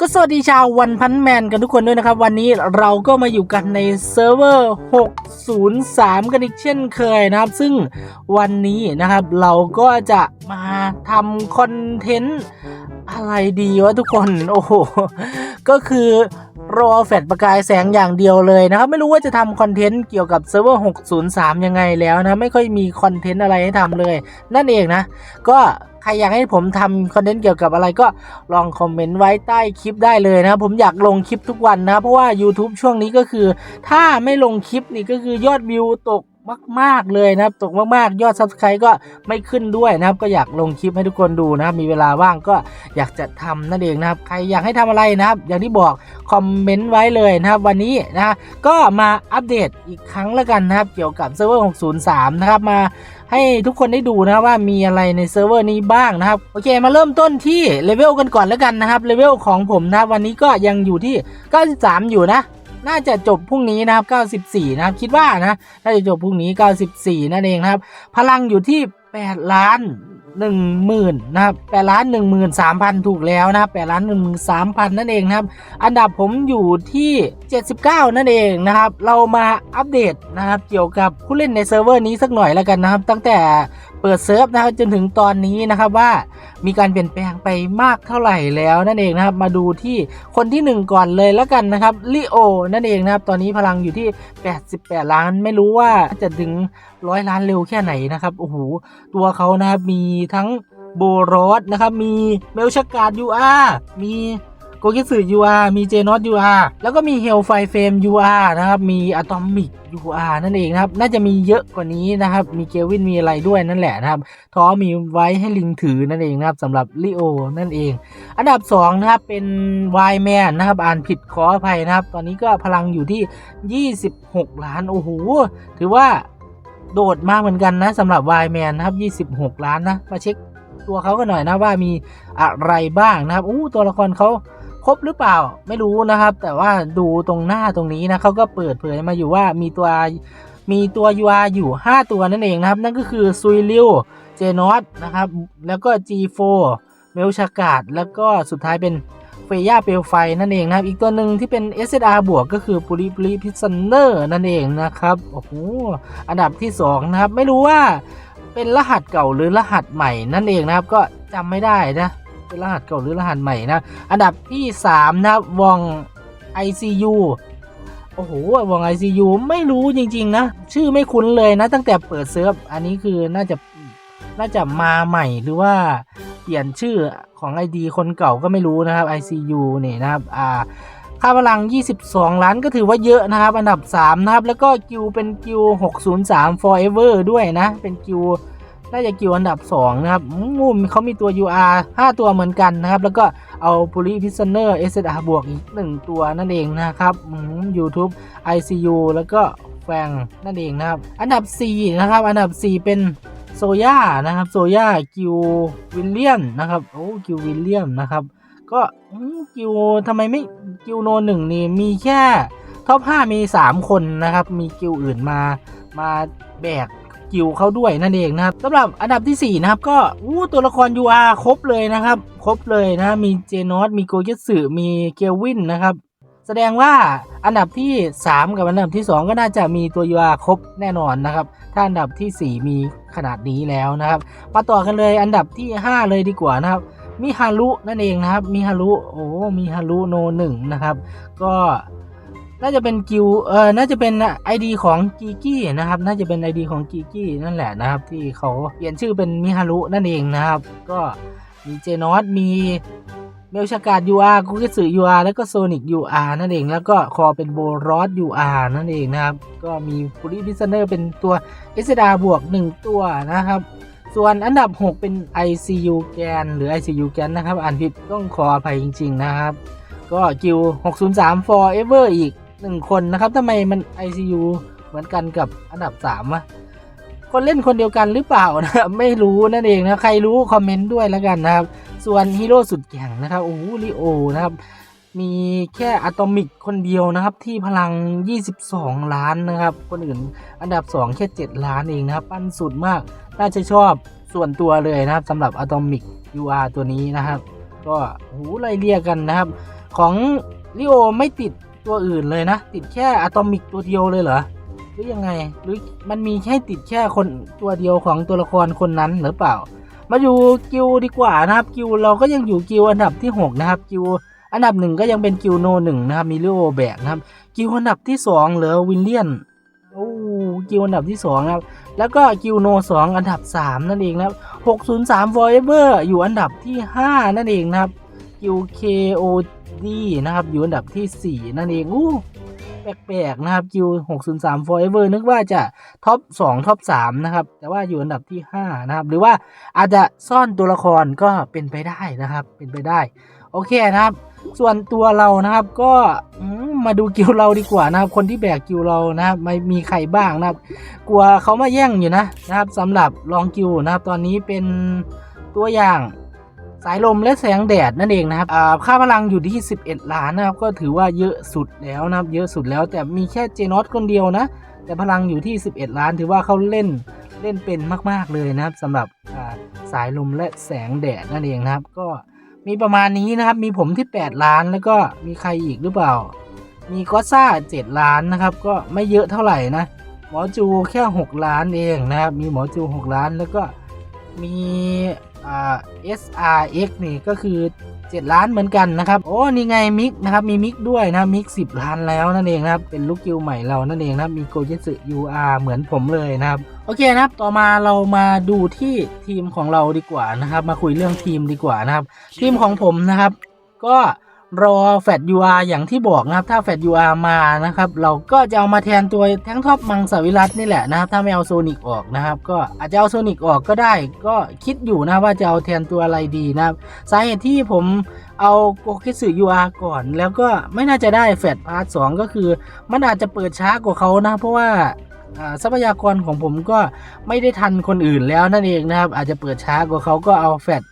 ก็สวัสดีชาววันพันแมนกันทุกคนด้วยนะครับ วันนี้เราก็มาอยู่กันในเซิร์ฟเวอร์ 603 กันอีกเช่นเคยนะครับ ซึ่งวันนี้นะครับเราก็จะมาทำคอนเทนต์อะไรดีวะทุกคน โอ้โห ก็คือ รอแฟลประกายแสงอย่างเดียวเลยนะครับ ไม่รู้ว่าจะทำคอนเทนต์เกี่ยวกับเซิร์ฟเวอร์ 603 ยังไงแล้วนะ ไม่ค่อยมีคอนเทนต์อะไรให้ทำเลย นั่นเองนะ ก็ใครอยากให้ผมทำคอนเทนต์เกี่ยวกับอะไรก็ลองคอมเมนต์ไว้ใต้คลิปได้เลยนะครับผมอยากลงคลิปทุกวันนะ เพราะว่า YouTube ช่วงนี้ก็คือ ถ้าไม่ลงคลิปนี่ก็คือยอดวิวตก มาก ๆ เลยนะครับ ตกมาก ๆ ยอด Subscribe ก็ไม่ขึ้นด้วยนะครับ ก็อยากลงคลิปให้ทุกคนดูนะครับ มีเวลาว่างก็อยากจะทำนั่นเองนะครับ ใครอยากให้ทำอะไรนะครับ อย่างที่บอกคอมเมนต์ไว้เลยนะครับ วันนี้นะก็มาอัปเดตอีกครั้งแล้วกันนะครับ เกี่ยวกับเซิร์ฟเวอร์603 นะครับ มาให้ทุกคนได้ดูนะครับว่ามีอะไรในเซิร์ฟเวอร์นี้บ้างนะครับ โอเคมาเริ่มต้นที่เลเวลกันก่อนแล้วกันนะครับเลเวลของผมนะครับวันนี้ก็ยังอยู่ที่ 93 อยู่นะ น่าจะจบพรุ่งนี้นะครับ 94 นะครับ คิดว่านะ น่าจะจบพรุ่งนี้ 94 นั่นเองนะครับ พลังอยู่ที่ 8 ล้าน1หมื่นนะครับ8ล้าน1 3 0 0 0ถูกแล้วนะครับ8ล้าน1 3 0 0 0นั่นเองนะครับ อันดับผมอยู่ที่ 79 นั่นเองนะครับ เรามาอัปเดตนะครับ เกี่ยวกับผู้เล่นในเซิร์ฟเวอร์นี้สักหน่อยแล้วกันนะครับ ตั้งแต่เปิดเซิร์ฟนะครับจนถึงตอนนี้นะครับว่ามีการเปลี่ยนแปลงไปมากเท่าไหร่แล้วนั่นเองนะครับ มาดูที่คนที่ 1 ก่อนเลยแล้วกันนะครับลิโอนั่นเองนะครับ ตอนนี้พลังอยู่ที่ 88 ล้านไม่รู้ว่าจะถึงร้อยล้านเร็วแค่ไหนนะครับโอ้โหตัวเขานะครับมีทั้งโบรอสนะครับมีเมลชากาดยูอามี โกกิสึ UR มีเจนอต UR แล้วก็มีเฮลไฟเฟม UR นะครับ มีอะตอมิก UR นั่นเองนะครับ น่าจะมีเยอะกว่านี้นะครับ มีเกวินมีอะไรด้วยนั่นแหละนะครับท้อมีไว้ให้ลิงถือนั่นเองนะครับสำหรับลิโอนั่นเอง อันดับ 2 นะครับ เป็นวายแมนนะครับ อ่านผิดขออภัยนะครับ ตอนนี้ก็พลังอยู่ที่ 26 ล้าน โอ้โห ถือว่าโดดมากเหมือนกันนะสำหรับวายแมนนะครับ 26 ล้านนะ มาเช็คตัวเขากันหน่อยนะว่ามีอะไรบ้างนะครับอู้ตัวละครเขา ครบหรือเปล่าไม่รู้นะครับ แต่ว่าดูตรงหน้าตรงนี้นะเขาก็เปิดเผยมาอยู่ว่ามีตัวมีตัว UR อยู่ 5 ตัวนั่นเองนะครับ นั่นก็คือซุยลิวเจนอตนะครับ แล้วก็ G4 เมลชากาดแล้วก็สุดท้ายเป็นเฟย่าเปลวไฟนั่นเองนะครับ อีกตัวหนึ่งที่เป็น SSR บวกก็คือปุริปุริพิซันเนอร์นั่นเองนะครับ โอ้โห อันดับที่ 2 นะครับ ไม่รู้ว่าเป็นรหัสเก่าหรือรหัสใหม่นั่นเองนะครับ ก็จำไม่ได้นะ เป็นรหัสเก่าหรือรหัสใหม่นะ อันดับที่ 3 นะครับวอง ICU โอ้โหวอง ICU ไม่รู้จริง ๆ นะ ชื่อไม่คุ้นเลยนะ ตั้งแต่เปิดเซิร์ฟ อันนี้คือน่าจะน่าจะมาใหม่หรือว่าเปลี่ยนชื่อของ ID คนเก่าก็ไม่รู้นะครับ ICU นี่นะครับอ่าค่าพลัง 22 ล้านก็ถือว่าเยอะนะครับ อันดับ 3 นะครับ แล้วก็กิวเป็นกิว603 forever ด้วยนะ เป็นกิว น่าจะกิวอันดับ 2 นะครับอืมเขามีตัว UR 5 ตัวเหมือนกันนะครับ แล้วก็เอา p o l y p r i s o n e r SSR บวกอีก 1 ตัวนั่นเองนะครับอืม YouTube ICU แล้วก็แฟงนั่นเองนะครับ อันดับ 4 นะครับ อันดับ 4 เป็นโซย่านะครับโซย่ากิววิลเลียมนะครับโอ้กิววิลเลียมนะครับ ก็อืมกิวทำไมไม่กิวโนหนึ่งนี่มีแค่ท็อป5มี 3 คนนะครับ มีกิวอื่นมามาแบก กิวเขาด้วยนั่นเองนะครับสำหรับอันดับที่ 4 นะครับ ก็อู้ตัวละคร UR ครบเลยนะครับ ครบเลยนะมีเจนอสมีโกเยสึมีเกลวินนะครับ แสดงว่าอันดับที่ 3 กับอันดับที่ 2 ก็น่าจะมีตัว UR ครบแน่นอนนะครับ ถ้าอันดับที่ 4 มีขนาดนี้แล้วนะครับมาต่อกันเลยอันดับที่ 5 เลยดีกว่านะครับมีฮารุนั่นเองนะครับมีฮารุโอ้มีฮารุโนหนึ่งนะครับ ก็ น่าจะเป็นกิวเออน่าจะเป็น ID ของกีกี้นะครับ น่าจะเป็น ID ของกีกี้นั่นแหละนะครับ ที่เขาเปลี่ยนชื่อเป็นมิฮารุนั่นเองนะครับ ก็มีเจนอสมีเมลชากาด UR กุกิสึ UR แล้วก็โซนิก UR นั่นเอง แล้วก็คอเป็นโบรอส UR นั่นเองนะครับ ก็มีฟูริพิซเนอร์เป็นตัว SDR บวก 1 ตัวนะครับ ส่วนอันดับ 6 เป็น ICU แกน หรือ ICU แกนนะครับ อ่านผิดต้องขออภัยจริง ๆ นะครับ ก็กิว 603 forever อีก 1คนนะครับทำไมมัน ICU เหมือนกันกับอันดับ3วะคนเล่นคนเดียวกันหรือเปล่านะครับไม่รู้นั่นเองนะใครรู้คอมเมนต์ด้วยแล้วกันนะครับ ส่วนฮีโร่สุดแกร่งนะครับโอ้โหลิโอนะครับ มีแค่อะตอมิกคนเดียวนะครับ ที่พลัง 22 ล้านนะครับ คนอื่นอันดับ 2 แค่ 7 ล้านเองนะครับ ปั้นสุดมากน่าจะชอบส่วนตัวเลยนะครับสำหรับอะตอมิก UR ตัวนี้นะครับ ก็โอ้โหไล่เรียกกันนะครับ ของลิโอไม่ติด ตัวอื่นเลยนะ ติดแค่อะตอมิกตัวเดียวเลยเหรอหรือยังไงหรือมันมีแค่ติดแค่คนตัวเดียวของตัวละครคนนั้นหรือเปล่า มาอยู่กิวดีกว่านะครับกิวเราก็ยังอยู่กิวอันดับที่ 6 นะครับกิวอันดับหนึ่งก็ยังเป็นกิวโนหนึ่งนะครับมีลิโอแบกนะครับกิวอันดับที่สองเหลือวิลเลียนโอ้กิวอันดับที่สองนะครับแล้วก็กิวโนสองอันดับสามนั่นเองนะครับหกศูนย์สาม forever อยู่อันดับที่ห้านั่นเองนะครับ กิว KOD นะครับ อยู่อันดับที่สี่นั่นเองอู้แปลกๆนะครับกิว603 forever นึกว่าจะท็อป 2 ท็อป 3 นะครับ แต่ว่าอยู่อันดับที่ 5 นะครับ หรือว่าอาจจะซ่อนตัวละครก็เป็นไปได้นะครับ เป็นไปได้ โอเคนะครับ ส่วนตัวเรานะครับก็มาดูกิวเราดีกว่านะครับ คนที่แบกกิวเรานะครับไม่มีใครบ้างนะครับ กลัวเขามาแย่งอยู่นะนะครับสำหรับลองกิวนะครับ ตอนนี้เป็นตัวอย่าง สายลมและแสงแดดนั่นเองนะครับค่าพลังอยู่ที่ 11 ล้านนะครับก็ถือว่าเยอะสุดแล้วนะครับเยอะสุดแล้วแต่มีแค่เจนอตคนเดียวนะ แต่พลังอยู่ที่ 11 ล้านถือว่าเขาเล่นเล่นเป็นมาก ๆเลยนะครับสำหรับสายลมและแสงแดดนั่นเองนะครับ ก็มีประมาณนี้นะครับมีผมที่ 8 ล้านแล้วก็มีใครอีกหรือเปล่า มีก็ซ่า 7 ล้านนะครับ ก็ไม่เยอะเท่าไหร่นะหมอจูแค่ 6 ล้านเองนะครับ มีหมอจู 6 ล้านแล้วก็มี อ่า SRX นี่ก็คือ 7 ล้านเหมือนกันนะครับ โอ้ นี่ไงมิกนะครับ มีมิกด้วยนะมิก10 ล้านแล้วนั่นเองนะครับ เป็นลูกกิวใหม่เรานั่นเองนะมีโกจิสึ UR เหมือนผมเลยนะครับ โอเคนะครับ ต่อมาเรามาดูที่ทีมของเราดีกว่านะครับ มาคุยเรื่องทีมดีกว่านะครับ ทีมของผมนะครับ ก็ รอแฟด UR อย่างที่บอกนะครับถ้าแฟด UR มานะครับเราก็จะเอามาแทนตัวแท้งท็อปมังสวิรัตนี่แหละนะครับถ้าไม่เอาโซนิกออกนะครับก็อาจจะเอาโซนิกออกก็ได้ ก็คิดอยู่นะว่าจะเอาแทนตัวอะไรดีนะครับสาเหตุที่ผมเอาโกคิสึ UR ก่อน แล้วก็ไม่น่าจะได้แฟดพาร์ทสก็คือ มันอาจจะเปิดช้ากว่าเขานะ เพราะว่าทรัพยากรของผมก็ไม่ได้ทันคนอื่นแล้วนั่นเองนะครับ อาจจะเปิดช้ากว่าเขาก็เอาแฟด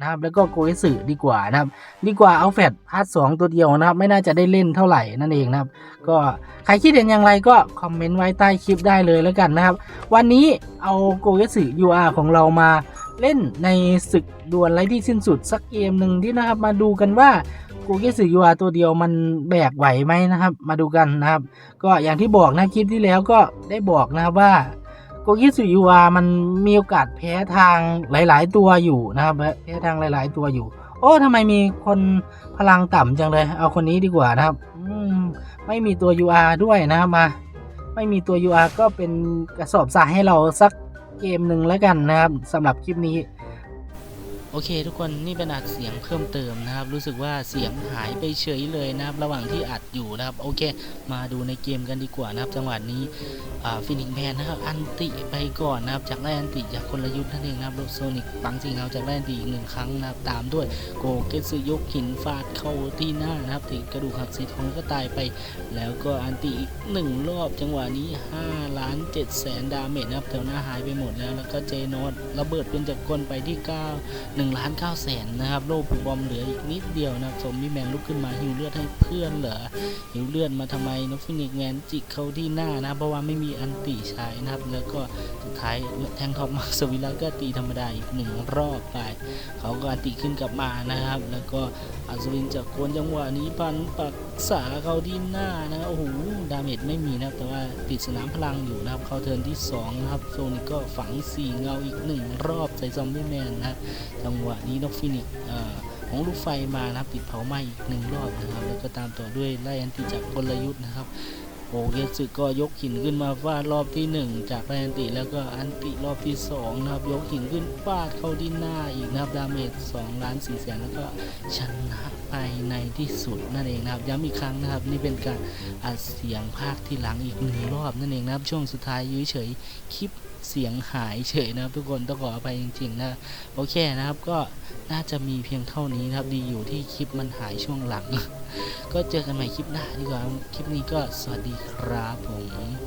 นะครับแล้วก็โกคิสึดีกว่านะครับ ดีกว่าเอาแฟดพาร์ทสตัวเดียวนะครับ ไม่น่าจะได้เล่นเท่าไหร่นั่นเองนะครับ ก็ใครคิดเห็นอย่างไรก็คอมเมนต์ไว้ใต้คลิปได้เลยแล้วกันนะครับ วันนี้เอาโกคิสึ UR ของเรามาเล่นในศึกดวลไร้ที่สิ้นสุดสักเกมหนึ่งที่นะครับ มาดูกันว่าโกคิสึ UR ตัวเดียวมันแบกไหวไหมนะครับ มาดูกันนะครับ ก็อย่างที่บอกนะคลิปที่แล้วก็ได้บอกนะครับว่า โกกิสุยูวามันมีโอกาสแพ้ทางหลาย ๆ ตัวอยู่นะครับแพ้ทางหลาย ๆ ตัวอยู่ โอ้ทำไมมีคนพลังต่ำจังเลย เอาคนนี้ดีกว่านะครับมไม่มีตัว UR ด้วยนะครับมา ไม่มีตัว UR ก็เป็นกระสอบสายให้เราสักเกมหนึ่งแล้วกันนะครับสำหรับคลิปนี้ โอเค ทุกคนนี่เป็นอัดเสียงเพิ่มเติมนะครับ รู้สึกว่าเสียงหายไปเฉยเลยนะครับ ระหว่างที่อัดอยู่นะครับ โอเค มาดูในเกมกันดีกว่านะครับ จังหวะนี้ฟินิกแมนนะครับอันติไปก่อนนะครับ จากไล่อันติจากคนละยุทธ์นั่นเองนะครับโซนิกปังจริงเอาจากไล่อันติอีกหนึ่งครั้งนะครับ ตามด้วยโกเกสึยกหินฟาดเข้าที่หน้านะครับติดกระดูกหักสีทองก็ตายไป แล้วก็อันติอีกหนึ่งรอบจังหวะนี้5ล้าน7แสนดาเมจนะครับแถวหน้าหายไปหมดแล้วแล้วก็เจโนดระเบิดเป็นจากกลไปที่9 1ล้าน9แสนนะครับโลผูบอมเหลืออีกนิดเดียวนะครับสมมีแมนลุกขึ้นมาหิวเลือดให้เพื่อนเหรอหิวเลือดมาทำไมนกฟินิกแมนจิกเขาที่หน้านะเพราะว่าไม่มีอันติใช้นะครับ แล้วก็สุดท้ายแทงท็อปมาสวิลาก็ตีธรรมดาอีกหนึ่งรอบไป เขาก็อันติขึ้นกลับมานะครับ แล้วก็อัศวินจากโคนจังหวะนี้พันปักษาเขาที่หน้านะโอ้โหดาเมจไม่มีนะแต่ว่าติดสนามพลังอยู่นะครับเขาเทินที่สองนะครับโซนิกก็ฝังสี่เงาอีกหนึ่งรอบใส่ซอมบี้แมนนะครับจังหวะนี้นกฟินิกของลูกไฟมานะครับติดเผาไหม้อีกหนึ่งรอบนะครับ แล้วก็ตามต่อด้วยไล่อันติจากกลยุทธ์นะครับโอเกสึก็ยกหินขึ้นมาฟาดรอบที่ 1 จากไล่อันติแล้วก็อันติรอบที่2นะครับยกหินขึ้นฟาดเข้าที่หน้าอีกนะครับดาเมจ2ล้าน4แสนแล้วก็ชนะไปในที่สุดนั่นเองนะครับย้ำอีกครั้งนะครับ นี่เป็นการอัดเสียงภาคที่หลังอีกหนึ่งรอบนั่นเองนะครับ ช่วงสุดท้ายยื้อเฉยคลิป เสียงหายเฉยนะครับ ทุกคนต้องขออภัยจริงๆนะโอเคนะครับก็น่าจะมีเพียงเท่านี้นะครับ ดีอยู่ที่คลิปมันหายช่วงหลัง ก็เจอกันใหม่คลิปหน้าดีกว่าคลิปนี้ก็สวัสดีครับผม